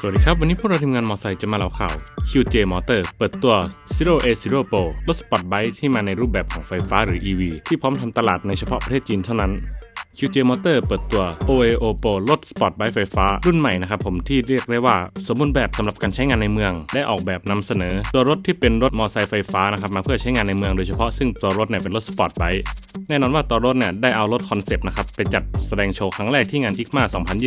สวัสดีครับ วันนี้พวกเราทีมงานมอไซค์จะมาเล่าข่าว QJ Motor เปิดตัว Zero A Zero Pro รถสปอร์ตไบค์ที่มาในรูปแบบของไฟฟ้าหรือ EV ที่พร้อมทำตลาดในเฉพาะประเทศจีนเท่านั้น QJ Motor เปิดตัว OAO Pro รถสปอร์ตไบค์ไฟฟ้า รุ่นใหม่นะครับผมที่เรียกได้ว่าสมบูรณ์แบบสำหรับการใช้งานในเมือง ได้ออกแบบนำเสนอ ตัวรถที่เป็นรถมอไซค์ไฟฟ้านะครับมาเพื่อใช้งานในเมืองโดยเฉพาะซึ่งตัวรถเนี่ยเป็นรถสปอร์ตไบค์แน่นอนว่าตัวรถเนี่ยได้เอารถคอนเซปต์นะครับไปจัดแสดงโชว์ครั้งแรกที่งาน ICMA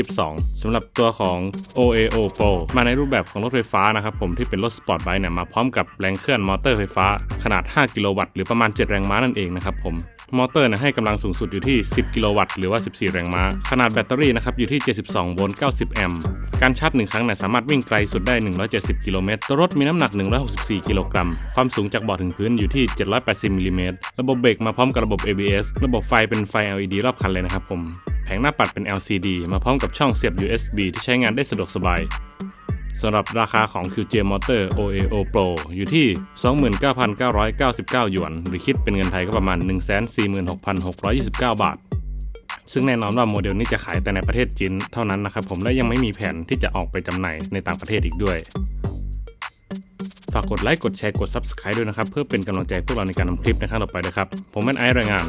2022สำหรับตัวของ OAO Pro มาในรูปแบบของรถไฟฟ้านะครับผมที่เป็นรถสปอร์ตไบค์เนี่ยมาพร้อมกับแรงเคลื่อนมอเตอร์ไฟฟ้าขนาด 5 กิโลวัตต์หรือประมาณ 7 แรงม้านั่นเองนะครับผม มอเตอร์นี่ยให้กำลังสูงสุดอยู่ที่ 10 กิโลวัตต์หรือว่า 14 แรงม้า ขนาดแบตเตอรี่นะครับอยู่ที่ 72 โวลต์ 90 แอมป์การชาร์จหนึ่งครั้งเนี่ยสามารถวิ่งไกลสุดได้ 170 กิโลเมตรตัวรถมีน้ำหนัก 164 กิโลกรัม ความสูงจากเบาะถึงพื้นอยู่ที่ 780 มิลลิเมตร ระบบเบรกมาพร้อมกับระบบ ABS ระบบไฟเป็นไฟ LED รอบคันเลยนะครับผม แผงหน้าปัดเป็น LCD มาพร้อมกับช่องเสียบ USB ที่ใช้งานได้สะดวกสบาย สำหรับราคาของ QJ Motor OAO Pro อยู่ที่ 29,999 หยวน หรือคิดเป็นเงินไทยก็ประมาณ 146,629 บาท ซึ่งแน่นอนว่าโมเดลนี้จะขายแต่ในประเทศจีนเท่านั้นนะครับผมและยังไม่มีแผนที่จะออกไปจำหน่ายในต่างประเทศอีกด้วย ฝากกดไลค์กดแชร์กด Subscribe ด้วยนะครับ เพื่อเป็นกำลังใจพวกเราในการทำคลิปในครั้งต่อไปนะครับ ผมแม่นไอซ์รายงาน